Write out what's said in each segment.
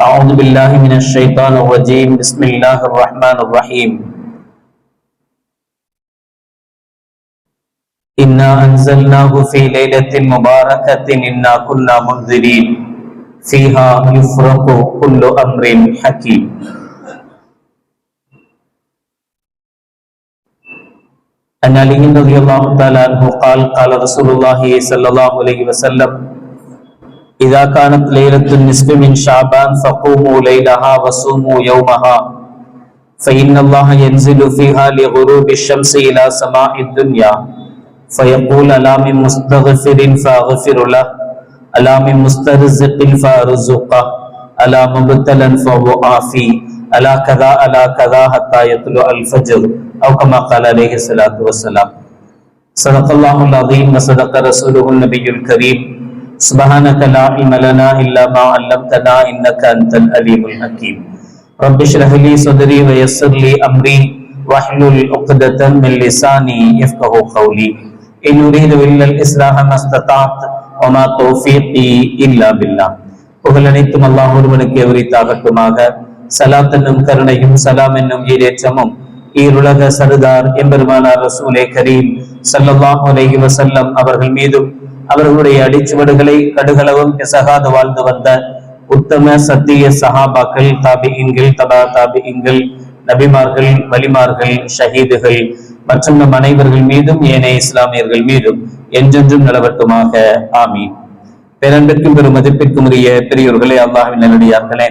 أعوذ بالله من الشيطان الرجيم. بسم الله الرحمن الرحيم. إنا أنزلناه في ليلة مباركة. إنا كنا منذرين. فيها يفرق كل أمر حكيم. أن علي رضي الله تعالى عنه قال قال رسول الله صلى الله عليه وسلم إذا كانت ليلة النصف من شعبان فقوموا ليلها وصوموا يومها. فإن الله ينزل فيها لغروب الشمس إلى سماء الدنيا. فيقول ألا من مستغفر فأغفر له. ألا من مسترزق فأرزقه. ألا مبتلا فأعافي ألا كذا ألا كذا حتى يطلع الفجر. أو كما قال عليه الصلاة والسلام. صدق الله العظيم وصدق رسوله النبي الكريم. سبحانك لا علم لنا إلا ما علمتنا إنك أنت العليم الحكيم رب اشرح لي صدري ويسر لي أمري واحلل عقدة من لساني يفقه قولي إن أريد إلا الإصلاح ما استطعت وما توفيقي إلا بالله புகழ் அனைத்தும் அல்லாஹ் ஒருவனுக்கு உரித்தாகட்டுமாக சலாத் என்னும் கருணையும் சலாம் என்னும் ஈரேற்றமும் ஈருலக சருதார் எம்பெருமானார் ரசூலே கரீம் சல்லல்லாஹு அலைஹி வஸல்லம் அவர்கள் மீதும் அவர்களுடைய அடிச்சுவடுகளை கடுகளவும் பிசகாது வாழ்ந்து வந்த உத்தம சத்திய சஹாபாக்கள் தாபிகள் தபா தாபிகள் நபிமார்கள் வலிமார்கள் ஷஹீதுகள் மற்றும் நம் அனைவர்கள் மீதும் ஏனைய இஸ்லாமியர்கள் மீதும் என்றென்றும் நிலவட்டுமாக. ஆமீன். பேரன்பிற்கும் பெரும் மதிப்பிற்கும் உரிய பெரியோர்களே அல்லாஹின் நல்லடியார்களே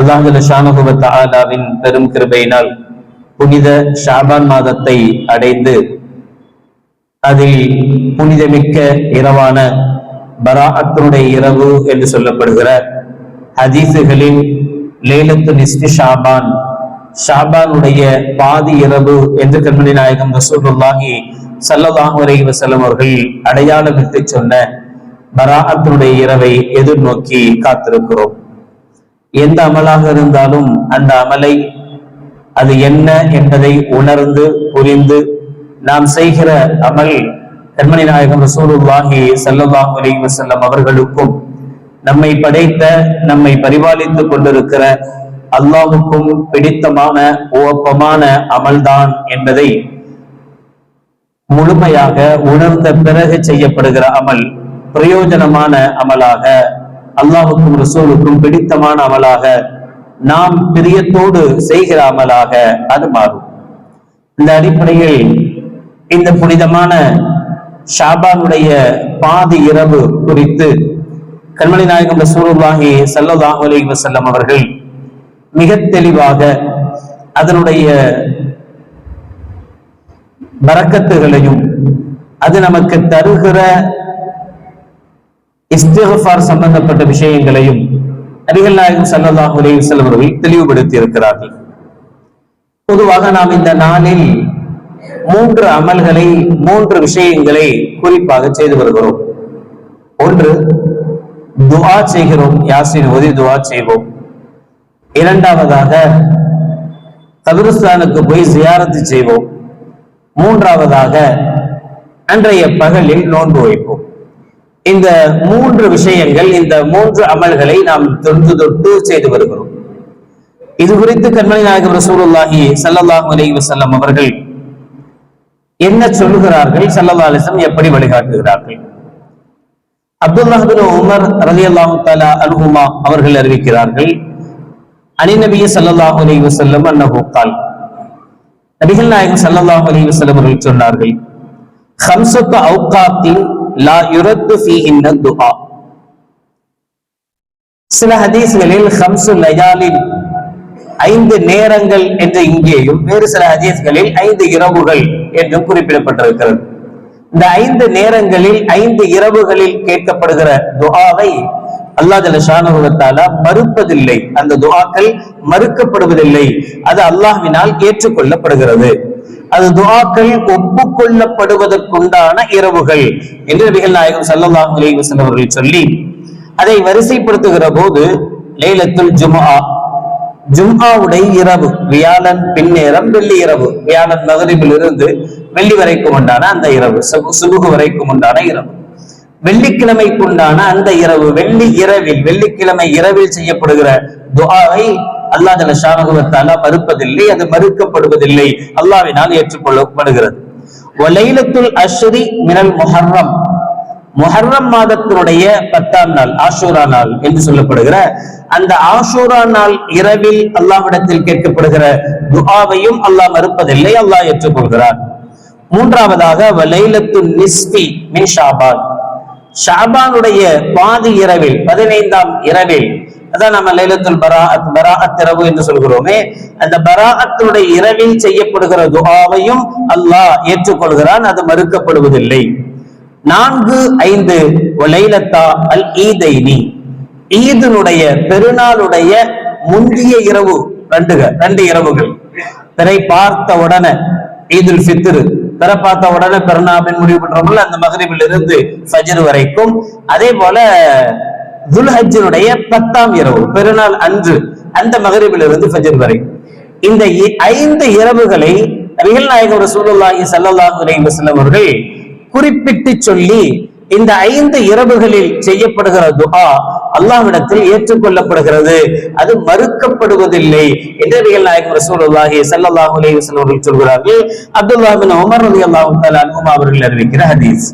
அல்லாஹுல ஷானுகுபத் ஆலாவின் பெரும் கிருபையினால் புனித ஷாபான் மாதத்தை அடைந்து அதில் புனிதமிக்க இரவான பராஅத்தினுடைய இரவு என்று சொல்லப்படுகிற ஹதீசுகளில் லேலத்து நிஸ்தி ஷாபான் ஷாபானுடைய பாதி இரவு என்று கண்மணி நாயகம் ரசூலுல்லாஹி சல்லல்லாஹு அலைஹி வஸல்லம் அவர்கள் அடையாளமிட்டு சொன்ன பராஅத்தினுடைய இரவை எதிர்நோக்கி காத்திருக்கிறோம். எந்த அமலாக இருந்தாலும் அந்த அமலை அது என்ன என்பதை உணர்ந்து புரிந்து நாம் செய்கிற அமல் கண்மணி நாயகம் ரசூலுல்லாஹி ஸல்லல்லாஹு அலி வசல்லம் அவர்களுக்கும் நம்மை படைத்த நம்மை பரிபாலித்துக் கொண்டிருக்கிற அல்லாஹுக்கும் பிடித்தமான ஓப்பமான அமல்தான் என்பதை முழுமையாக உணர்ந்த பிறகு செய்யப்படுகிற அமல் பிரயோஜனமான அமலாக அல்லாஹுக்கும் ரசூலுக்கும் பிடித்தமான அமலாக நாம் பிரியத்தோடு செய்கிற அமலாக அது மாறும். இந்த அடிப்படையில் இந்த புனிதமான ஷாபானுடைய பாதி இரவு குறித்து கண்மணி நாயகம் ரசூலுல்லாஹி ஸல்லல்லாஹு அலைஹி வஸல்லம் அவர்கள் மிக தெளிவாக அதனுடைய வரக்கத்துகளையும் அது நமக்கு தருகிற இஸ்திஃபார் சம்பந்தப்பட்ட விஷயங்களையும் நபிகள் நாயகம் ஸல்லல்லாஹு அலைஹி வஸல்லம் அவர்கள் தெளிவுபடுத்தி இருக்கிறார்கள் பொதுவாக நாம் இந்த நாளில் மூன்று அமல்களை மூன்று விஷயங்களை குறிப்பாக செய்து வருகிறோம். ஒன்று துவா செய்கிறோம் யாசின் ஓதி துவா செய்வோம். இரண்டாவதாக கபிரஸ்தானுக்கு போய் ஜியாரத்து செய்வோம். மூன்றாவதாக அன்றைய பகலில் நோன்பு வைப்போம். இந்த மூன்று விஷயங்கள் இந்த மூன்று அமல்களை நாம் தொன்று தொட்டு செய்து வருகிறோம். இது குறித்து கண்மணி நாயகம் ரசூலுல்லாஹி ஸல்லல்லாஹு அலி வசல்லம் அவர்கள் என்ன சொல்லுகிறார்கள்? சல்லா அலிசம் எப்படி வழிகாட்டுகிறார்கள்? அப்துல்லாஹின் உமர் ரலி அல்லாஹு தாலா அனுகுமா அவர்கள் அறிவிக்கிறார்கள் அணிநபிய சல்லாஹு அலி வசல்லம் அன்னஹூக்கால் நபிகள் நாயகம் சல்லாஹு அலி வசல்லம் அவர்கள் சொன்னார்கள் ஹம்சத்து அவுகாத்தின் லா யுரத்து ஃபீஹின்ன சில ஹதீஸ்களில் ஹம்சு லயாலின் ஐந்து நேரங்கள் என்று இங்கேயும் வேறு சில ஹதீஸ்களில் ஐந்து இரவுகள் என்றும் குறிப்பிடப்பட்டிருக்கிறது. இந்த ஐந்து நேரங்களில் ஐந்து இரவுகளில் கேட்கப்படுகிற துஆவை அல்லாஹ் ஜலஷானுவத்தால மறுப்பதில்லை. அந்த துஆக்கள் மறுக்கப்படுவதில்லை. அது அல்லாஹ்வினால் ஏற்றுக்கொள்ளப்படுகிறது. அது துஹாக்கள் ஒப்புக்கொள்ளப்படுவதற்குண்டான இரவுகள் என்று நபிகள் நாயகம் சல்லாஹ் அலி வசன் அவர்கள் சொல்லி அதை வரிசைப்படுத்துகிற போது லேலத்துல் ஜுமா ஜும்ஹாவுடைய இரவு வியாழன் பின்னேரம் வெள்ளி இரவு. வியாழன் மகரிபில் இருந்து வெள்ளி வரைக்கும் உண்டான அந்த இரவு சுபுகு வரைக்கும் உண்டான இரவு. வெள்ளிக்கிழமைக்கு உண்டான அந்த இரவு வெள்ளி இரவில் வெள்ளிக்கிழமை இரவில் செய்யப்படுகிற துஆவை அல்லாஹ் ஜல ஷானகுவத்தால மறுப்பதில்லை அது மறுக்கப்படுவதில்லை. அல்லாவினால் ஏற்றுக்கொள்ளப்படுகிறது. வலைலத்துல் அஷ்ரி மினல் முஹர்ரம். முஹர்ரம் மாதத்தினுடைய பத்தாம் நாள் ஆஷூரா நாள் என்று சொல்லப்படுகிற அந்த ஆஷூரா நாள் இரவில் அல்லாஹ்விடத்தில் கேட்கப்படுகிற துஆவையும் அல்லாஹ் மறுப்பதில்லை அல்லாஹ் ஏற்றுக்கொள்கிறார் மூன்றாவதாக வலைலத்து நிஸ்பி மின் ஷாபான். ஷாபானுடைய பாதி இரவில் பதினைந்தாம் இரவில் அதான் நம்ம லைலத்துல் பராஅத் பராஅத் இரவு என்று சொல்கிறோமே அந்த பராஅத்தினுடைய இரவில் செய்யப்படுகிற துஆவையும் அல்லாஹ் ஏற்றுக்கொள்கிறான் அது மறுக்கப்படுவதில்லை. நான்கு ஐந்து லைலத்தா அல் ஈதைனி. ஈதனுடைய பெருநாளுடைய முந்திய இரவு ரெண்டுக ரெண்டு இரவுகள். திரை பார்த்த உடனே ஈதுல் ஃபித்ரு திரை பார்த்த உடனே பெருநாபின் முடிவு பண்றோம்ல அந்த மகரிபில் இருந்து ஃபஜ்ர் வரைக்கும். அதே போல துல்ஹஜனுடைய பத்தாம் இரவு பெருநாள் அன்று அந்த மகரிபில் இருந்து ஃபஜ்ர் வரை. இந்த இ- ஐந்து இரவுகளை நபிகள் நாயகம் ரசூலுல்லாஹி ஸல்லல்லாஹு அலைஹி வஸல்லம் அவர்கள் குறிப்பிட்டு சொல்லி இந்த ஐந்து இரவுகளில் செய்யப்படுகிற துகா அல்லாவிடத்தில் ஏற்றுக்கொள்ளப்படுகிறது. அது மறுக்கப்படுவதில்லை என்று நாயகம் ரசூலுல்லாஹி ஸல்லல்லாஹு அலைஹி அவர்கள் சொல்கிறார்கள். அப்துல்லாஹ் பின் உமர் ரலியல்லாஹு தஆலா அன்ஹுமா அவர்கள் அறிவிக்கிற ஹதீஸ்.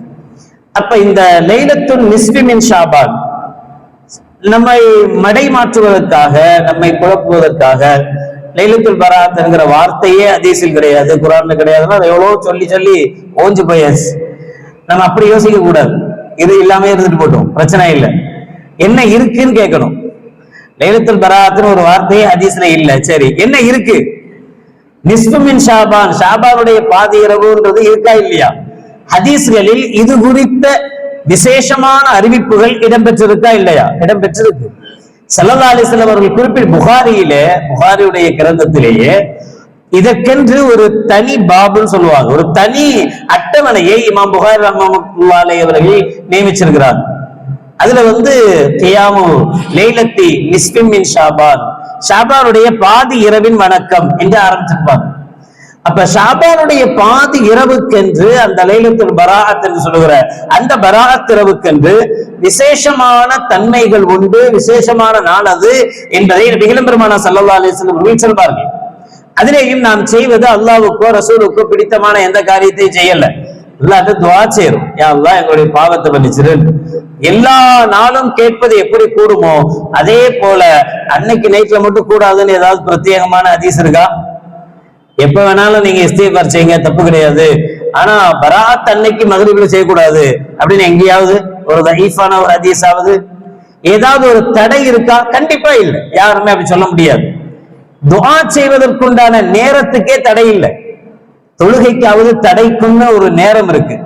அப்ப இந்த லைலத்துன் நிஸ்பி ஷாபான் நம்மை மடை மாற்றுவதற்காக நம்மை குழப்புவதற்காக லைலத்துல் பராத் என்கிற வார்த்தையே ஹதீஸில் கிடையாது குரான்ல கிடையாதுன்னா அதை எவ்வளவோ சொல்லி சொல்லி ஓஞ்சு போயாச்சு. நம்ம அப்படி யோசிக்க கூடாது. இது இல்லாம இருந்துட்டு போட்டோம். பிரச்சனை இல்லை. என்ன இருக்குன்னு கேட்கணும். லைலத்துல் பராத்துன்னு ஒரு வார்த்தையே ஹதீஸ்ல இல்ல. சரி என்ன இருக்கு? நிஸ்புமின் ஷாபான். ஷாபானுடைய பாதி இரவுன்றது இருக்கா இல்லையா? ஹதீஸ்களில் இது குறித்த விசேஷமான அறிவிப்புகள் இடம்பெற்றிருக்கா இல்லையா? இடம்பெற்றிருக்கு. சல்லா அலிஸ்லாம் அவர்கள் குறிப்பிட்ட புகாரியிலே புகாரியுடைய கிரந்தத்திலேயே இதற்கென்று ஒரு தனி பாபுன்னு சொல்லுவாங்க. ஒரு தனி அட்டவணையை இமாம் புகார் ரஹ்மத்துல்லாஹி அவர்கள் நியமிச்சிருக்கிறார். அதுல வந்து தியாமு லைலத்தி நிஸ்பிமின் ஷாபான். ஷாபானுடைய பாதி இரவின் வணக்கம் என்று ஆரம்பிச்சிருப்பாங்க. அப்ப ஷாபானுடைய பாதி இரவுக்கென்று அந்த லைலத்தில் பராகத் என்று சொல்லுகிற அந்த பராகத் இரவுக்கென்று விசேஷமான தன்மைகள் உண்டு விசேஷமான நாள் அது என்பதை நபிகள் பெருமானா சல்லல்லாஹு அலைஹி சொல்வார்கள். அதிலேயும் நாம் செய்வது அல்லாவுக்கோ ரசூலுக்கோ பிடித்தமான எந்த காரியத்தையும் செய்யல அல்லாஹ்ட்ட துஆ செய்றோம் யா எங்களுடைய பாவத்தை பண்ணிச்சிரு எல்லா நாளும் கேட்பது எப்படி கூடுமோ அதே போல அன்னைக்கு நைட்ல மட்டும் கூடாதுன்னு ஏதாவது பிரத்யேகமான ஹதீஸ் இருக்கா எப்ப வேணாலும் நீங்க இஸ்திஃபார் செய்யுங்க தப்பு கிடையாது ஆனா பராத் அன்னைக்கு மகரிபில செய்யக்கூடாது அப்படின்னு எங்கேயாவது ஒரு தஈஃபான ஒரு ஹதீஸாவது ஏதாவது ஒரு தடை இருக்கா கண்டிப்பா இல்லை யாருமே அப்படி சொல்ல முடியாது துவா செய்வதற்குண்டான நேரத்துக்கே தடை இல்லை. தொழுகைக்காவது தடைக்குன்னு ஒரு நேரம் இருக்கு.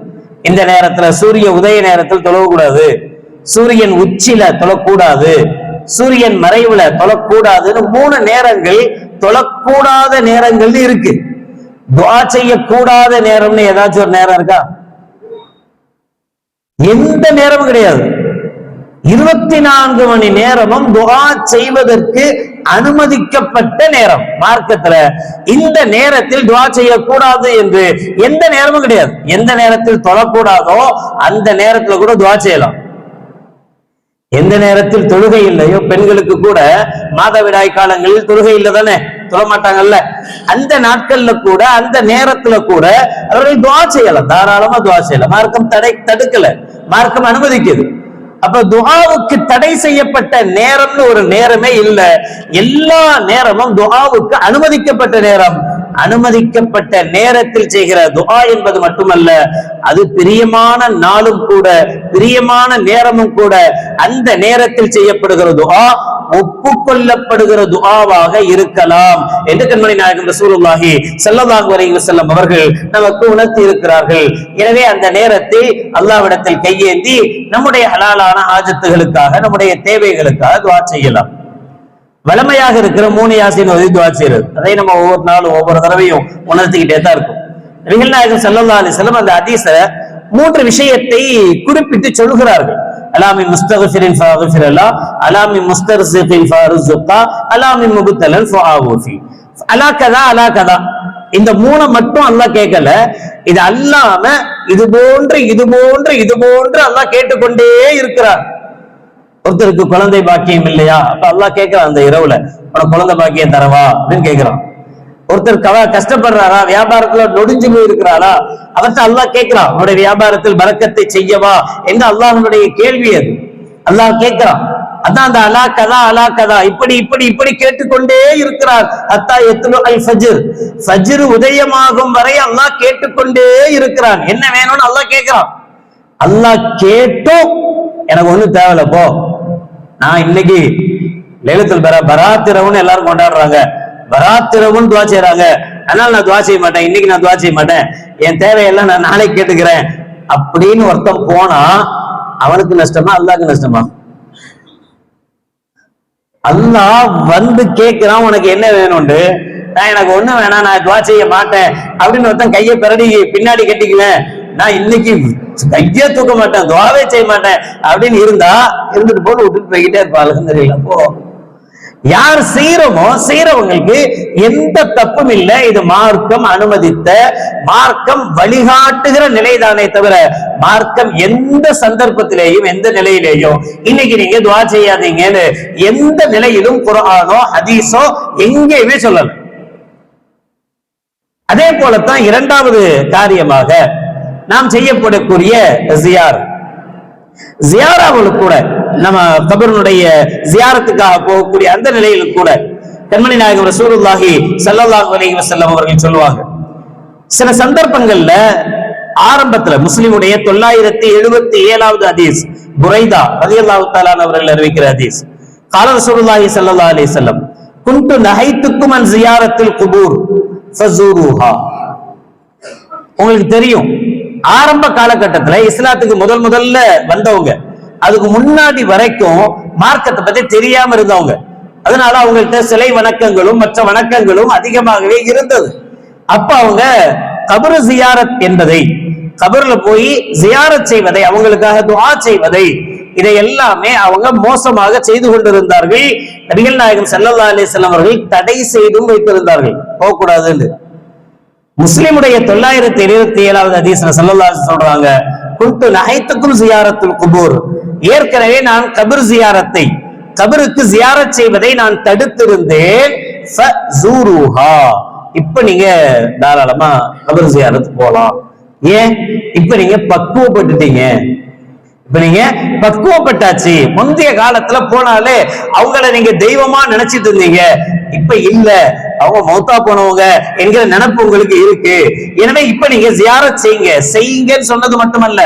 இந்த நேரத்துல சூரிய உதய நேரத்தில் தொழக்கூடாது. சூரியன் உச்சில தொழக்கூடாது. சூரியன் மறைவுல தொழக்கூடாதுன்னு மூணு நேரங்கள் தொழக்கூடாத நேரங்கள்னு இருக்கு. துவா செய்யக்கூடாத நேரம்னு ஏதாச்சும் ஒரு நேரம் இருக்கா? எந்த நேரமும் கிடையாது. இருபத்தி நான்கு மணி நேரமும் துகா செய்வதற்கு அனுமதிக்கப்பட்ட நேரம். மார்க்கத்துல இந்த நேரத்தில் துவா செய்யக்கூடாது என்று எந்த நேரமும் கிடையாது. எந்த நேரத்தில் தொழக்கூடாதோ அந்த நேரத்துல கூட துவா செய்யலாம். எந்த நேரத்தில் தொழுகை இல்லையோ பெண்களுக்கு கூட மாதவிடாய் காலங்களில் தொழுகை இல்லை தானே? தொழ மாட்டாங்கல்ல அந்த நாட்கள்ல கூட அந்த நேரத்துல கூட அவர்கள் துவா செய்யலாம். தாராளமா துவா செய்யலாம். மார்க்கம் தடை தடுக்கல. மார்க்கம் அனுமதிக்குது. அப்ப துஹாவுக்கு தடை செய்யப்பட்ட நேரம்னு ஒரு நேரமே இல்லை. எல்லா நேரமும் துஹாவுக்கு அனுமதிக்கப்பட்ட நேரம். அனுமதிக்கப்பட்ட நேரத்தில் செய்கிற துஹா என்பது மட்டுமல்ல அது பிரியமான நாளும் கூட பிரியமான நேரமும் கூட அந்த நேரத்தில் செய்யப்படுகிற துஹா ஒப்புக்கொள்ளப்படுகிற துஆவாக இருக்கலாம் என்று கண்மணி நாயகம் ரசூலுல்லாஹி ஸல்லல்லாஹு அலைஹி வஸல்லம் அவர்கள் நமக்கு உணர்த்தி இருக்கிறார்கள். எனவே அந்த நேரத்தில் அல்லாஹ்விடத்தில் கையேந்தி நம்முடைய ஹலாலான ஆஜத்துகளுக்காக நம்முடைய தேவைகளுக்காக துஆ செய்யலாம். வளமையாக இருக்கிற மூணு யாசின் உதவி துவா செய்யறது. அதை நம்ம ஒவ்வொரு நாளும் ஒவ்வொரு தடவையும் உணர்த்திக்கிட்டே தான் இருக்கும். நபிகள் நாயகம் ஸல்லல்லாஹு அலைஹி செல்லம் அந்த அதீச மூன்று விஷயத்தை குறிப்பிட்டு சொல்கிறார்கள். அலாமி முஸ்தகஃபிரின் ஃபஅஃபிர் அல்லா அலாமி முஸ்தர்சிஃபின் ஃபஅர்சுகா அலாமி முபத்தலன் ஃபஆவுஃபி. அலா கதா அலா கதா. இந்த மூணை மட்டும் அல்லாஹ் கேட்கல. இது அல்லாம இது போன்று இது போன்று இது போன்று அல்லாஹ் கேட்டுக்கொண்டே இருக்கிறார். ஒருத்தருக்கு குழந்தை பாக்கியம் இல்லையா? அப்ப அல்லாஹ் கேட்கிறான் அந்த இரவுல உனக்கு குழந்தை பாக்கியம் தரவா? அப்படின்னு கேட்கிறான். ஒருத்தர் கவ கஷ்டப்படுறாரா? வியாபாரத்துல நொடிஞ்சு போயிருக்கிறாரா? அவர்கிட்ட அல்லாஹ் கேட்கிறான் உன்னுடைய வியாபாரத்தில் பறக்கத்தை செய்யவா? என்று அல்லாஹனுடைய கேள்வி அது. அல்லாஹ் கேட்கிறான் அதான் அந்த அலா கதா அலா கதா. இப்படி இப்படி இப்படி கேட்டுக்கொண்டே இருக்கிறார். அத்தா எத்துலு அல் ஃபஜிர். ஃபஜிர் உதயமாகும் வரை அல்லாஹ் கேட்டுக்கொண்டே இருக்கிறான். என்ன வேணும்னு? அல்லாஹ் கேட்கிறான். அல்லாஹ் கேட்டும். எனக்கு ஒண்ணும் தேவையில்ல போ. நான் இன்னைக்கு லேலத்தில் பெற பராத்திரவுன்னு எல்லாரும் கொண்டாடுறாங்க. பராத்திரவுன்னு துவா செய்யறாங்க அதனால நான் துவா செய்ய மாட்டேன். இன்னைக்கு நான் துவா செய்ய மாட்டேன். என் தேவையெல்லாம் நான் நாளைக்கு கேட்டுக்கிறேன். அப்படின்னு ஒருத்தன் போனா அவனுக்கு நஷ்டமா அல்லாக்கு நஷ்டமா? அல்லா வந்து கேட்கிறான் உனக்கு என்ன வேணும்ண்டு? நான் எனக்கு ஒண்ணு வேணாம் நான் துவா செய்ய மாட்டேன். அப்படின்னு ஒருத்தன் கையை பிறடி பின்னாடி கட்டிக்குவேன் நான் இன்னைக்கு கையே தூக்க மாட்டேன் துவாவே செய்ய மாட்டேன் அப்படின்னு இருந்தா இருந்துட்டு போட்டு விட்டுட்டு போய்கிட்டே இருப்பாள் தெரியல. போ யார் செய்யறோமோ செய்யறவங்களுக்கு எந்த தப்பும் இல்லை. இது மார்க்கம் அனுமதித்த மார்க்கம் வழிகாட்டுகிற நிலைதானே தவிர மார்க்கம் எந்த சந்தர்ப்பத்திலேயும் எந்த நிலையிலேயும் இன்னைக்கு நீங்க துவா செய்யாதீங்கன்னு எந்த நிலையிலும் குரானோ ஹதீஸோ எங்கேயுமே சொல்லல. அதே போலத்தான் இரண்டாவது காரியமாக நாம் செய்யப்படக்கூடிய ஜியார். ஜியாராவில் கூட நம்ம கபருனுடைய ஜியாரத்துக்காக போகக்கூடிய அந்த நிலையில் கூட கண்மணி நாயகம் ரசூலுல்லாஹி சல்லாஹ் அலைஹி வசல்லம் அவர்கள் சொல்லுவாங்க சில சந்தர்ப்பங்கள்ல ஆரம்பத்துல முஸ்லிமுடைய தொள்ளாயிரத்தி எழுபத்தி ஏழாவது அதீஸ் புரைதா ரலியல்லாஹு தாலான் அவர்கள் அறிவிக்கிற அதீஸ் கால ரசூலுல்லாஹி சல்லா அலி செல்லம் குண்டு நகைத்துக்கும் அன் ஜியாரத்தில் குபூர் உங்களுக்கு தெரியும் ஆரம்ப காலகட்டத்துல இஸ்லாத்துக்கு முதல் முதல்ல வந்தவங்க. அதுக்கு முன்னாடி வரைக்கும் மார்க்கத்தை பத்தி தெரியாம இருந்தவங்க. அதனால அவங்கள்ட்ட சிலை வணக்கங்களும் மற்ற வணக்கங்களும் அதிகமாகவே இருந்தது. அப்ப அவங்க கபரு ஜியாரத் என்பதை கபர்ல போய் ஜியாரத் செய்வதை அவங்களுக்காக துவா செய்வதை இதை எல்லாமே அவங்க மோசமாக செய்து கொண்டிருந்தார்கள். நபிகள் நாயகம் செல்லல்லா அலைஹி அவர்கள் தடை செய்தும் வைத்திருந்தார்கள். போகக்கூடாதுன்னு. முஸ்லிமுடைய தொள்ளாயிரத்தி இருபத்தி ஏழாவது அதிசன சல்லா சொல்றாங்க குன்து நகைத்துக்கும் ஜியாரத்துல் குபூர். ஏற்கனவே நான் கபர் ஜியாரத்தை கபருக்கு ஜியாரத் செய்வதை நான் தடுத்திருந்தேன். இப்ப நீங்க தாராளமா கபர் ஜியாரத்து போலாம். ஏன்? இப்ப நீங்க பக்குவப்பட்டுட்டீங்க. இப்ப நீங்க பக்குவப்பட்டாச்சு. முந்தைய காலத்துல போனாலே அவங்கள நீங்க தெய்வமா நினைச்சிட்டு இருந்தீங்க. இப்ப இல்ல. அவங்க மௌத்தா போனவங்க என்கிற நினப்பு உங்களுக்கு இருக்கு. எனவே இப்ப நீங்க ஜியாரத் செய்யுங்க. செய்யுங்கன்னு சொன்னது மட்டுமல்ல.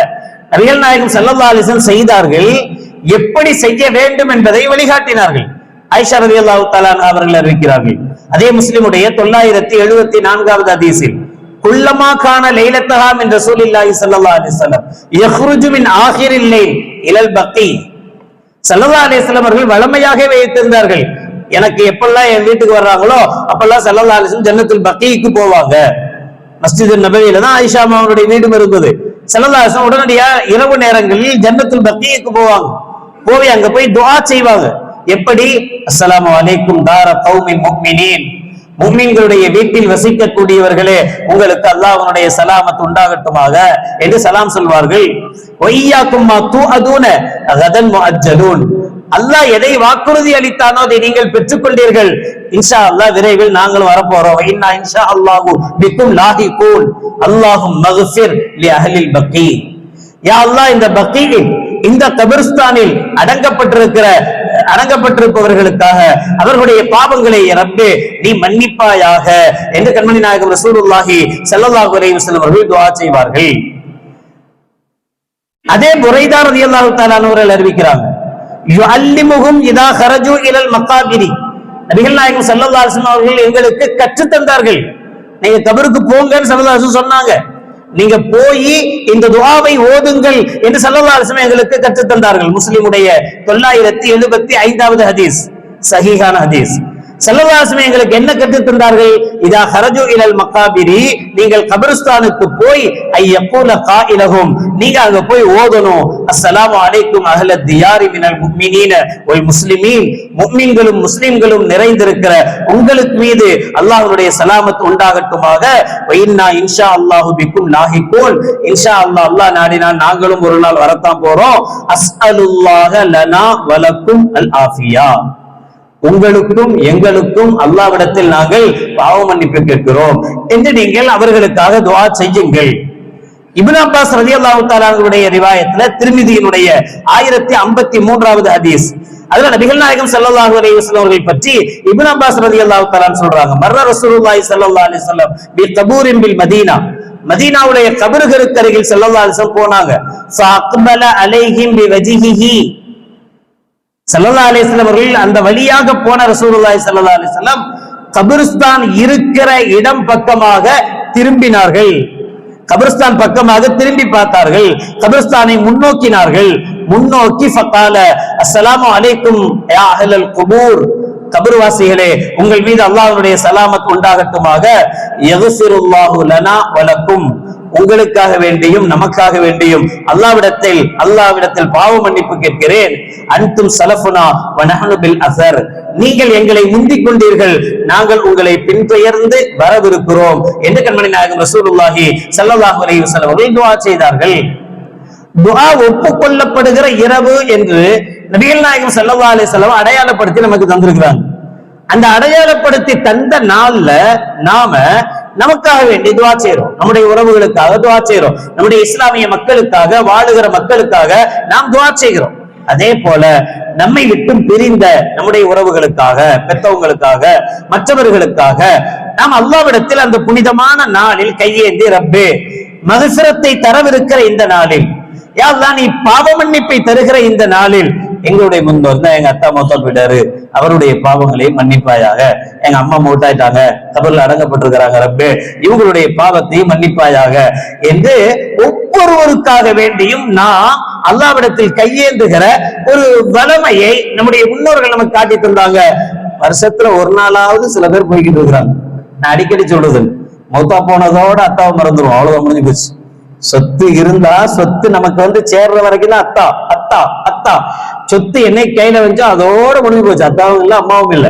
நபிகள் நாயகம் ஸல்லல்லாஹு செய்தார்கள். எப்படி செய்ய வேண்டும் என்பதை வழிகாட்டினார்கள். ஐஷா ரலியல்லாஹு அல்லாஹு அவர்கள் அறிவிக்கிறார்கள். அதே முஸ்லிமுடைய தொள்ளாயிரத்தி எழுபத்தி நான்காவது ஹதீஸில் குல்லமா கான லைலத்தஹா மின் ரசூலில்லாஹி ஸல்லல்லாஹு அலைஹி வஸல்லம் யஹ்ருஜு ஆகிரில் லைல் இலல் பக்தி. ஸல்லல்லாஹு அலைஹி அவர்கள் வளமையாக வைத்திருந்தார்கள். எனக்கு எப்பெல்லாம் என் வீட்டுக்கு வர்றாங்களோ அப்பெல்லாம் செல்லல்லா அலைஹி ஜன்னத்தில் பக்கீக்கு போவாங்க. மஸ்ஜித் நபவியில தான் ஆயிஷா அம்மாவுடைய வீடும் இருக்குது ஸல்லல்லாஹு அலைஹி உடனடியா இரவு நேரங்களில் ஜன்னத்தில் பக்கீக்கு போவாங்க. போய் அங்க போய் துவா செய்வாங்க. எப்படி? அஸ்ஸலாமு அலைக்கும் தார கௌமி முக்மினின். முஃமின்களுடைய வீட்டில் வசிக்கக்கூடியவர்களே உங்களுக்கு அல்லாஹனுடைய சலாமத் உண்டாகட்டுமாக என்று சலாம் சொல்வார்கள். ஒய்யாக்கும் தூ அதூன அல்லாஹ் எதை வாக்குறுதி அளித்தானோ அதை நீங்கள் பெற்றுக்கொண்டீர்கள். இன்ஷா அல்லாஹ் விரைவில் நாங்களும் வரப்போறோம். இன்னா இன்ஷா அல்லாஹு பிக்கும் லாஹிகூன். அல்லாஹும் மகசிர் லி அஹலில் பக்கி. யா அல்லாஹ் இந்த பக்கீயில் இந்த கபிரிஸ்தானில் அடங்கப்பட்டிருக்கிற அடங்கப்பட்டிருப்பவர்களுக்காக அவர்களுடைய பாவங்களை ரப்பே நீ மன்னிப்பாயாக என்று கண்மணி நாயகம் ரசூலுல்லாஹி செல்லல்லாஹு அலைஹி வஸல்லம் அவர்கள் துஆ செய்வார்கள். அதே புரைதா ரலியல்லாஹு தஆலா அவர்கள் அறிவிக்கிறாங்க. யுஅல்லிமுஹும் இதா ஹரஜு இலல் மக்காபிரி நபிகள் நாயகம் ஸல்லல்லாஹு அலைஹி வஸல்லம் அவர்கள் எங்களுக்கு கற்றுத் தந்தார்கள் நீங்க கபருக்கு போங்கன்னு ஸல்லல்லாஹு அலைஹி வஸல்லம் சொன்னாங்க. நீங்க போய் இந்த துவாவை ஓதுங்கள் என்று சல்லல்லா அலிஸ்லாம் எங்களுக்கு கற்றுத்தந்தார்கள். முஸ்லிமுடைய தொள்ளாயிரத்தி எழுபத்தி ஐந்தாவது ஹதீஸ் சஹிஹான ஹதீஸ். செல்லவாசம் எங்களுக்கு என்ன கற்றுத் தந்தார்கள்? இதா ஹரஜு இலல் மக்காபிரி நீங்கள் கபிரஸ்தானுக்கு போய் ஐயப்பூல இலகும் நீங்க அங்க போய் ஓதணும். அஸ்ஸலாமு அலைக்கும் அகல தியாரி மினல் முக்மினீன. வல் முஸ்லிமீன் முக்மீன்களும் முஸ்லிம்களும் நிறைந்திருக்கிற உங்களுக்கு மீது அல்லாஹ்வுடைய சலாமத் உண்டாகட்டுமாக. வைன்னா இன்ஷா அல்லாஹு பிக்கும் லாஹிகூன். இன்ஷா அல்லாஹ் அல்லாஹ் நாடினால் நாங்களும் ஒரு நாள் வரத்தான் போறோம். அஸ்அலுல்லாஹ லனா வலக்கும் அல் ஆஃபியா. உங்களுக்கும் எங்களுக்கும் அல்லாவிடத்தில் நாங்கள் பாவ மன்னிப்பு கேட்கிறோம் என்று நீங்கள் அவர்களுக்காக துவா செய்யுங்கள். இபின் அப்பாஸ் ரலியல்லாஹு தஆலாவுடைய ரிவாயத்துல திருமிதியினுடைய ஆயிரத்தி ஐம்பத்தி மூன்றாவது ஹதீஸ். அதுல நபிகள் நாயகம் ஸல்லல்லாஹு அலைவசம் அவர்களை பற்றி இபின் அப்பாஸ் ரலியல்லாஹு தஆலா சொல்றாங்க. மர்ர ரசூலுல்லாஹி ஸல்லல்லாஹு அலிசல்லம் பி தபூரின் பில் மதீனா. மதீனாவுடைய கபர்களுக்கு அருகில் ஸல்லல்லாஹு அலைஹி வஸல்லம் போனாங்க. சல்லா அலிஸ்லாம் அவர்கள் அந்த வழியாக போன ரசூலுல்லாஹி சல்லா அலிஸ்லாம் கபிரிஸ்தான் இருக்கிற இடம் பக்கமாக திரும்பினார்கள். கபிரிஸ்தான் பக்கமாக திரும்பி பார்த்தார்கள். கபிரிஸ்தானை முன்னோக்கினார்கள். முன்னோக்கி ஃபக்கால அஸ்ஸலாமு அலைக்கும் யா அஹ்லல் குபூர். கபர்வாசிகளே உங்கள் மீது அல்லாஹ்வுடைய சலாமத் உண்டாகட்டுமாக. யக்ஃபிருல்லாஹு லனா வலக்கும். உங்களுக்காக வேண்டியும் நமக்காக வேண்டியும் அல்லாவிடத்தில் அல்லாவிடத்தில் பாவ மன்னிப்பு கேட்கிறேன். அன்தும் சலஃபுனா வனஹனுபில் அசர். நீங்கள் எங்களை முந்திக் கொண்டீர்கள். நாங்கள் உங்களை பின்பெயர்ந்து வரவிருக்கிறோம். என்று கண்மணி நாயகம் ரசூலுல்லாஹி சல்லாஹு அலைஹி வஸல்லம் அவர்கள் துஆ செய்தார்கள். துஆ ஒப்புக்கொள்ளப்படுகிற இரவு என்று நபிகள் நாயகம் சல்லா அலைஹி அடையாளப்படுத்தி நமக்கு தந்திருக்கிறாங்க. அந்த அடையாளப்படுத்தி தந்த நாள்ல நாம நமக்காக வேண்டி துவா செய்யறோம் நம்முடைய உறவுகளுக்காக துவா செய்யறோம் நம்முடைய இஸ்லாமிய மக்களுக்காக வாழுகிற மக்களுக்காக நாம் துவா செய்கிறோம். அதே போல நம்மை விட்டும் பிரிந்த நம்முடைய உறவுகளுக்காக பெத்தவங்களுக்காக மற்றவர்களுக்காக நாம் அல்லாவிடத்தில் அந்த புனிதமான நாளில் கையேந்தி ரப்பே மகசிரத்தை தரவிருக்கிற இந்த நாளில் யாரெல்லாம் நீ பாவ மன்னிப்பை தருகிற இந்த நாளில்? எங்களுடைய முன்னோர் தான் எங்க அத்தா மொத்தம் போயிட்டாரு. அவருடைய பாவங்களையும் மன்னிப்பாயாக. எங்க அம்மா மூட்டாயிட்டாங்க கபர்ல அடங்கப்பட்டிருக்கிறாங்க ரப்பு. இவங்களுடைய பாவத்தையும் மன்னிப்பாயாக. என்று ஒவ்வொருவருக்காக வேண்டியும் நாம் அல்லாவிடத்தில் கையேந்துகிற ஒரு வளமையை நம்முடைய முன்னோர்கள் நமக்கு காட்டி தந்தாங்க. வருஷத்துல ஒரு நாளாவது சில பேர் போய்கிட்டு இருக்கிறாங்க. நான் அடிக்கடி சொல்றது மௌத்தா போனதோட அத்தாவை மறந்துடும் அவ்வளவுதான் முடிஞ்சு போச்சு. சொத்து இருந்தா சொத்து நமக்கு வந்து சேர்ற வரைக்கும் தான் அத்தா அத்தா அத்தா. சொத்து என்னை கையில வச்சோ அதோட முடிஞ்சு போச்சு. அத்தாவும் இல்ல அம்மாவும் இல்ல.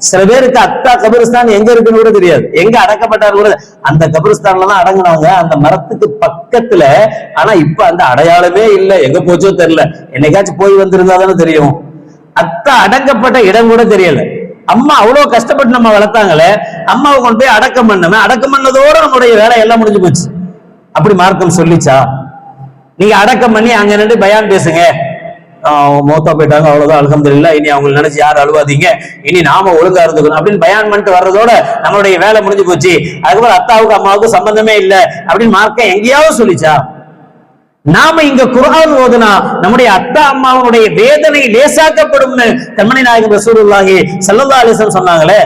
சில பேருக்கு அத்தா கபிரிஸ்தான் எங்க இருக்குன்னு கூட தெரியாது. எங்க அடக்கப்பட்டாரு கூட அந்த கபிரிஸ்தான்ல தான் அடங்குனவங்க. அந்த மரத்துக்கு பக்கத்துல ஆனா இப்ப அந்த அடையாளமே இல்ல. எங்க போச்சோ தெரியல. என்னைக்காச்சும் போய் வந்திருந்தா தானே தெரியும். அத்தா அடங்கப்பட்ட இடம் கூட தெரியல. அம்மா அவ்வளவு கஷ்டப்பட்டு நம்ம வளர்த்தாங்களே அம்மாவை கொண்டு போய் அடக்கம் பண்ணமே அடக்கம் பண்ணதோட நம்முடைய வேலை எல்லாம் முடிஞ்சு போச்சு. அப்படி மார்க்கம் சொல்லிச்சா? நீங்க அடக்கம் பண்ணி அங்க நின்று பயான் பேசுங்க. ஆஹ் மௌத்தா போயிட்டாங்க அவ்வளவுதான் தெரியல இனி அவங்க நினைச்சு யாரும் அழுவாதீங்க. இனி நாம ஒழுங்கா இருந்துக்கணும். அப்படின்னு பயான் பண்ணிட்டு வர்றதோட நம்மளுடைய வேலை முடிஞ்சு போச்சு. அதுக்கப்புறம் அத்தாவுக்கு அம்மாவுக்கு சம்பந்தமே இல்லை. அப்படின்னு மார்க்கம் எங்கேயாவது சொல்லிச்சா? நாம இங்க குரான் ஓதுனா நம்முடைய அத்தா அம்மாவுடைய வேதனை லேசாக்கப்படும் கண்மணி நாயகம் ரசூலுல்லாஹி உள்ளாகி அலைஹி சொன்னாங்களே.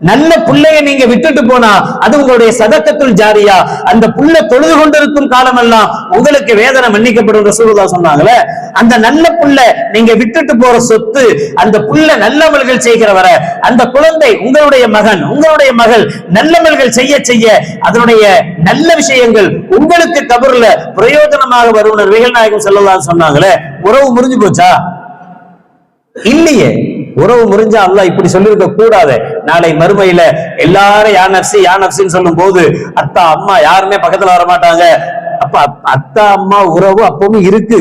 நல்ல பிள்ளைய நீங்க விட்டுட்டு போனா அது உங்களுடைய சதக்கத்துள் ஜாரியா? அந்த புள்ள தொழுது கொண்டிருக்கும் காலமெல்லாம் உங்களுக்கு வேதனை மன்னிக்கப்படும் ரசூலுதா சொன்னாங்களே? அந்த நல்ல புள்ள நீங்க விட்டுட்டு போற சொத்து அந்த புள்ள நல்லவர்கள் செய்கிற அந்த குழந்தை உங்களுடைய மகன் உங்களுடைய மகள் நல்லவர்கள் செய்ய செய்ய அதனுடைய நல்ல விஷயங்கள் உங்களுக்கு கபர்ல பிரயோஜனமாக வரும் நபிகள் நாயகம் ஸல்லல்லாஹு சொன்னாங்களே? உறவு முறிஞ்சு போச்சா? இல்லையே. உறவு முறிஞ்சா அல்ல இப்படி சொல்லியிருக்க கூடாது. நாளை மறுமையில எல்லாரும் யா நப்சி யா நப்சின்னு சொல்லும் போது அத்தா அம்மா யாருமே பக்கத்துல வர மாட்டாங்க. அப்ப அத்தா அம்மா உறவு அப்பவும் இருக்கு.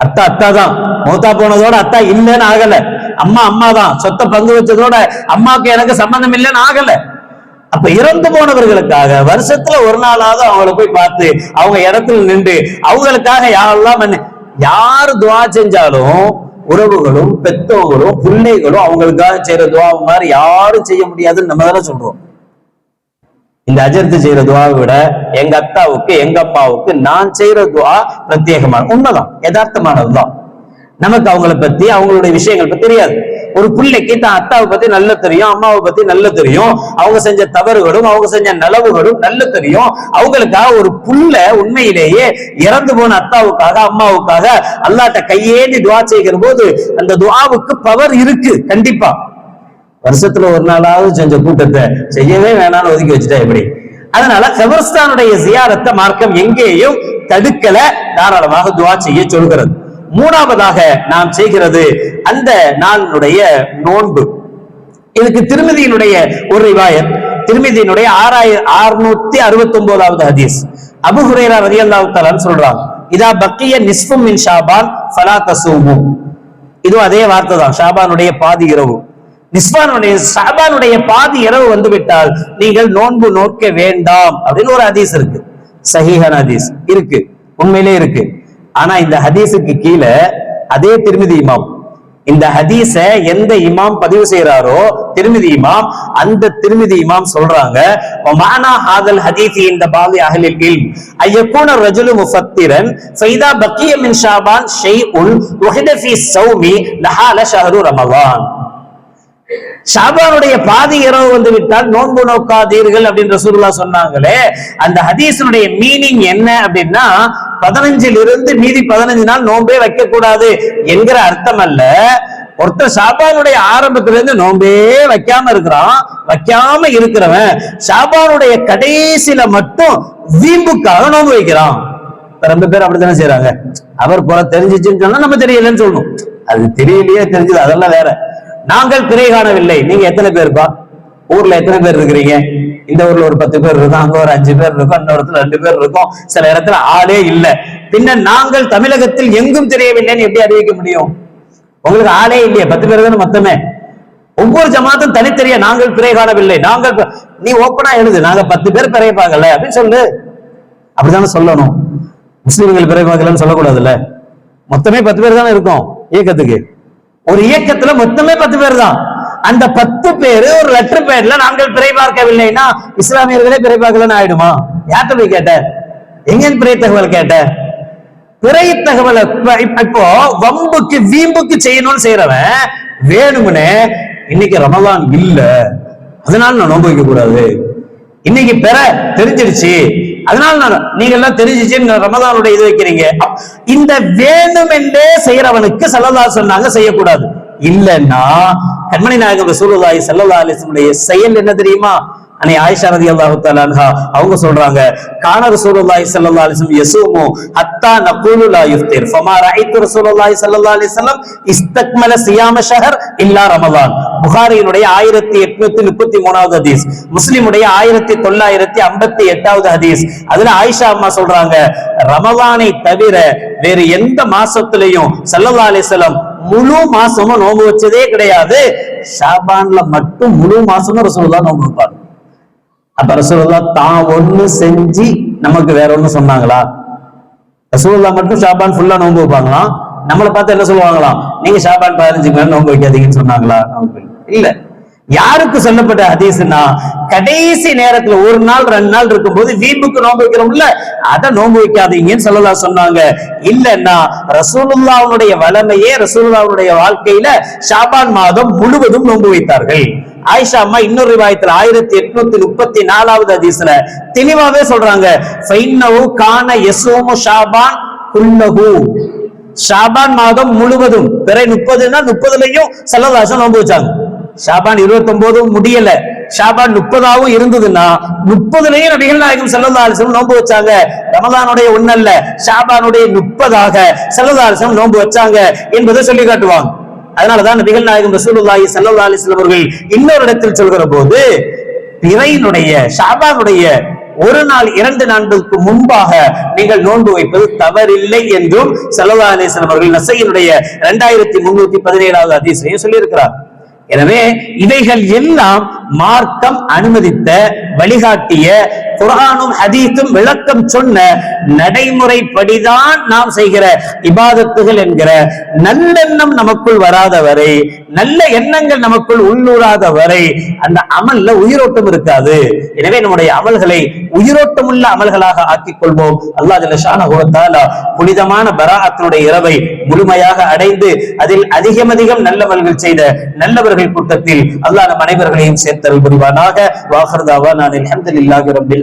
அத்தா அத்தா தான். மூத்தா போனதோட அத்தா இல்லைன்னு ஆகல. அம்மா அம்மா தான். சொத்தை பங்கு வச்சதோட அம்மாவுக்கு எனக்கு சம்பந்தம் இல்லைன்னு ஆகல. அப்ப இறந்து போனவர்களுக்காக வருஷத்துல ஒரு நாளாவது அவங்கள போய் பார்த்து அவங்க இடத்துல நின்று அவங்களுக்காக யாரெல்லாம் மன்னி- யாரு துவா செஞ்சாலும் உறவுகளும் பெத்தவங்களும் பிள்ளைகளும் அவங்களுக்காக செய்யற துவா மாதிரி யாரும் செய்ய முடியாதுன்னு நம்ம தானே சொல்றோம். இந்த அஜர்த்து செய்யற துவாவை விட எங்க அத்தாவுக்கு எங்க அப்பாவுக்கு நான் செய்யற துவா பிரத்யேகமான உண்மைதான் யதார்த்தமானதுதான். நமக்கு அவங்கள பத்தி அவங்களுடைய விஷயங்கள் பத்தி தெரியாது. ஒரு பிள்ளைக்கு தான் அத்தாவை பத்தி நல்ல தெரியும் அம்மாவை பத்தி நல்ல தெரியும். அவங்க செஞ்ச தவறுகளும் அவங்க செஞ்ச நலவுகளும் நல்ல தெரியும். அவங்களுக்காக ஒரு புள்ள உண்மையிலேயே இறந்து போன அத்தாவுக்காக அம்மாவுக்காக அல்லாட்ட கையேந்தி துவா செய்கிற போது அந்த துவாவுக்கு பவர் இருக்கு கண்டிப்பா. வருஷத்துல ஒரு நாளாவது செஞ்ச கூட்டத்தை செய்யவே வேணாம்னு ஒதுக்கி வச்சுட்டா எப்படி? அதனால கபர்ஸ்தானுடைய ஜியாரத்தை மார்க்கம் எங்கேயும் தடுக்கல தாராளமாக துவா செய்ய சொல்கிறது. மூணாவதாக நாம் செய்கிறது அந்த நாளினுடைய நோன்பு. இதுக்கு திருமதியினுடைய ஒரு ரிவாயத் திருமதியினுடைய ஆறாயிரம் அறுநூத்தி அறுபத்தி ஒன்பதாவது ஹதீஸ். அபு ஹுரேரா ரதி தஆலான்னு சொல்றாங்க இதா பக்கிய நிஸ்பும் மின் ஷாபான் ஃபலா தசூமு. இதுவும் அதே வார்த்தை தான் ஷாபானுடைய பாதி இரவு. நிஸ்பானுடைய ஷாபானுடைய பாதி இரவு வந்து விட்டால் நீங்கள் நோன்பு நோக்க வேண்டாம் அப்படின்னு ஒரு ஹதீஸ் இருக்கு. சஹீஹான ஹதீஸ் இருக்கு உண்மையிலே இருக்கு. ஆனா இந்த ஹதீஸுக்கு கீழே அதே திருமிதி இமாம். இந்த ஹதீஸ எந்த இமாம் பதிவு செய்யறாரோ திருமிதி இமாம் அந்த திருமிதி இமாம் சொல்றாங்க மானா ஹாதல் ஹதீஸி இந்த பாதி அஹலில் இல்ம் ஐயக்கூன ரஜுலு முஃபத்திரன் ஃபைதா பக்கிய மின் ஷாபான் ஷெய் உல் ஃபீ சௌமி லஹால ஷஹரு ரமலான். ஷாபானுடைய பாதி இரவு வந்து விட்டால் நோன்பு நோக்காதீர்கள் அப்படின்னு ரசூலுல்லா சொன்னாங்களே அந்த ஹதீஸனுடைய மீனிங் என்ன அப்படின்னா பதினஞ்சில் இருந்து மீதி பதினஞ்சு நாள் நோன்பே வைக்க கூடாது என்கிற அர்த்தம் அல்ல. ஒருத்தர் ஷாபானுடைய ஆரம்பத்துல இருந்து நோன்பே வைக்காம இருக்கிறான் வைக்காம இருக்கிறவன் ஷாபானுடைய கடைசியில மட்டும் வீம்புக்காக நோன்பு வைக்கிறான். ரெண்டு ரொம்ப பேர் அப்படித்தானே செய்யறாங்க அவர் போல தெரிஞ்சிச்சுன்னு சொன்னா நம்ம தெரியலன்னு சொல்லணும் அது தெரியலையே தெரிஞ்சது அதெல்லாம் வேற. நாங்கள் திரை காணவில்லை. நீங்க எத்தனை பேருப்பா ஊர்ல எத்தனை பேர் இருக்கிறீங்க? இந்த ஊர்ல ஒரு பத்து பேர் இருக்கும் அங்க ஒரு அஞ்சு பேர் இருக்கும் இன்னொரு இடத்துல ரெண்டு பேர் இருக்கும். சில இடத்துல ஆளே இல்லை. பின்ன நாங்கள் தமிழகத்தில் எங்கும் தெரியவில்லைன்னு எப்படி அறிவிக்க முடியும்? உங்களுக்கு ஆளே இல்லையே. பத்து பேர் தானே மொத்தமே. ஒவ்வொரு ஜமாத்தும் தனித்தனியா நாங்கள் பிறை காணவில்லை. நாங்கள் நீ ஓப்பனா எழுது. நாங்க பத்து பேர் பிறைய பார்க்கல. அப்படின்னு சொல்லு. அப்படித்தானே சொல்லணும். முஸ்லீம்கள் பிறை பார்க்கலன்னு சொல்லக்கூடாதுல்ல. மொத்தமே பத்து பேர் தானே இருக்கும் இயக்கத்துக்கு. ஒரு இயக்கத்துல மொத்தமே பத்து பேர் தான். அந்த பத்து பேரு ஒரு லெட்டர் பேர்ல நாங்கள் பிறை பார்க்கவில்லைன்னா இஸ்லாமியர்களே பிறை பார்க்கலன்னு ஆயிடுமா? யார்கிட்ட போய் கேட்ட? எங்க பிறை தகவல் கேட்ட? பிறை தகவலை இப்போ வம்புக்கு வீம்புக்கு செய்யணும்னு செய்யறவன் வேணும்னே இன்னைக்கு ரமலான் இல்ல. அதனால நான் நோன்பு வைக்க கூடாது. இன்னைக்கு பெற தெரிஞ்சிருச்சு அதனால நான் நீங்க எல்லாம் தெரிஞ்சிச்சு ரமதானோட இது வைக்கிறீங்க. இந்த வேணுமென்றே செய்யறவனுக்கு சலதா சொன்னாங்க செய்யக்கூடாது. இல்லன்னா கண்மணி நாயகம் சூழலாய் ஸல்லல்லாஹு அலைஹி செயல் என்ன தெரியுமா? அன்னை ஆயிஷா ரலியல்லாஹு தஆலா அன்ஹா அவங்க சொல்றாங்க காணர் சூழலாய் ஸல்லல்லாஹு அலைஹி வஸல்லம் யஸூமு ஹத்தா நகூலு யுஃப்திர். ஃபமா ரஅய்து ரசூலுல்லாஹி ஸல்லல்லாஹு அலைஹி இஸ்தக்மல சியாம ஷஹர் இல்லா ரமலான். புகாரியினுடைய ஆயிரத்தி எட்நூத்தி முப்பத்தி மூணாவது ஹதீஸ் முஸ்லிமுடைய ஆயிரத்தி தொள்ளாயிரத்தி ஐம்பத்தி எட்டாவது ஹதீஸ். அதுல ஆயிஷா அம்மா சொல்றாங்க ரமலானை தவிர வேறு எந்த மாசத்திலையும் ஸல்லல்லாஹு அலைஹி முழு மாசமும் நோன்பு வச்சதே கிடையாது. ஷாபான்ல மட்டும் முழு மாசமும் ரசூலுல்லாஹ் நோம்பு வைப்பார். அப்ப ரசூலுல்லாஹ் தான் ஒண்ணு செஞ்சு நமக்கு வேற ஒண்ணு சொன்னாங்களா? ரசூலுல்லாஹ் மட்டும் ஷாபான் ஃபுல்லா நோன்பு வைப்பாங்களாம்? நம்மளை பார்த்து என்ன சொல்லுவாங்களாம்? நீங்க ஷாபான் பதினஞ்சுக்கு மேல நோன்பு வைக்காதீங்கன்னு சொன்னாங்களா? இல்ல. யாருக்கு சொல்லப்பட்ட ஹதீஸ்னா கடைசி நேரத்துல ஒரு நாள் ரெண்டு நாள் இருக்கும்போது வீம்புக்கு நோன்பு வைக்கிறோம்ல அத நோன்பு வைக்காதீங்கன்னு சொல்லலாம் சொன்னாங்க. இல்லன்னா ரசூலுல்லாவுடைய வளமையே ரசூலுல்லாவுடைய வாழ்க்கையில ஷாபான் மாதம் முழுவதும் நோன்பு வைத்தார்கள். ஆயிஷா அம்மா இன்னொரு ரிவாயத்துல ஆயிரத்தி எட்நூத்தி முப்பத்தி நாலாவது அதிசல தெளிவாவே சொல்றாங்க கான யஸூமு ஷாபான் குல்லகு ஷாபான் மாதம் முழுவதும் பிறை முப்பதுன்னா முப்பதுலயும் செல்லதாசம் நோன்பு வச்சாங்க. ஷாபான் இருபத்தி ஒன்பதும் முடியல. ஷாபான் முப்பதாவும் இருந்ததுன்னா முப்பதுலயும் நபிகள் நாயகம் செல்லதாசம் நோன்பு வச்சாங்க. ரமதானுடைய ஒன்னல்ல ஷாபானுடைய முப்பதாக செல்லதாசம் நோன்பு வச்சாங்க என்பதை சொல்லி காட்டுவாங்க. அதனாலதான் நபிகள் நாயகம் ரசூலுல்லாஹி சல்லா அலிஸ்லம் அவர்கள் இன்னொரு இடத்தில் சொல்கிற போது பிறையினுடைய ஷாபானுடைய ஒரு நாள் இரண்டு நாட்களுக்கு முன்பாக நீங்கள் நோன்பு வைப்பது தவறில்லை என்றும் செல்லதா அலிஸ்லம் அவர்கள் நசையினுடைய இரண்டாயிரத்தி முன்னூத்தி பதினேழாவது அதிசயம் சொல்லியிருக்கிறார். எனவே இவைகள் எல்லாம் மார்க்கம் அனுமதித்த வழிகாட்டிய குரானும் ஹதீத்தும் விளக்கம் சொன்ன நடைமுறைப்படிதான் நாம் செய்கிற இபாதத்துகள் என்கிற நல்லெண்ணம் நமக்குள் வராத வரை நல்ல எண்ணங்கள் நமக்குள் உள்ளூராத வரை அந்த அமல்ல உயிரோட்டம் இருக்காது. எனவே நம்முடைய அமல்களை உயிரோட்டமுள்ள அமல்களாக ஆக்கிக் கொள்வோம் அல்லாஹ் ஜல்லஷானஹு புனிதமான பராஅத்தினுடைய இரவை முழுமையாக அடைந்து அதில் அதிகம் அதிகம் நல்லவர்கள் செய்த நல்லவர்கள் கூட்டத்தில் அல்லாஹ் நம் அனைவர்களையும் சேர்த்தல் புரிவானாக. வாகர்தாவா நான் அல்ஹம்துலில்லாஹி